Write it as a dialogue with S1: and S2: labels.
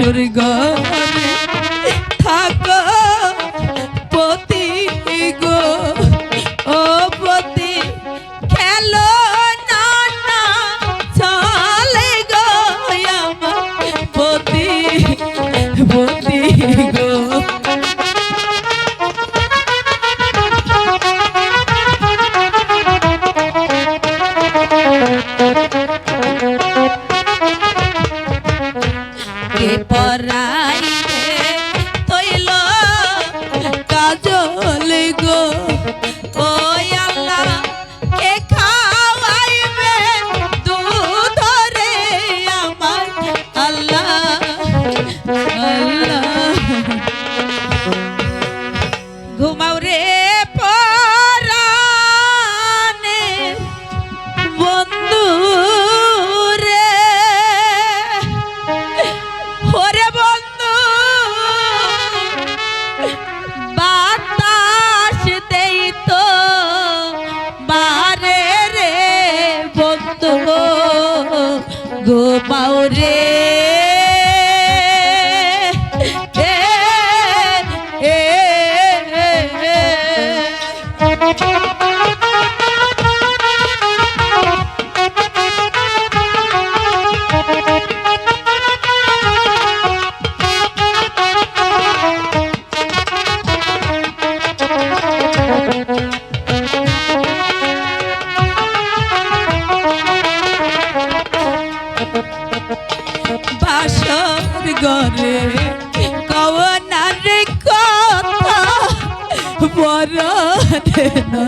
S1: সুরগা que por ahí পাও রে বাসর গরে কবনার কথা বড় না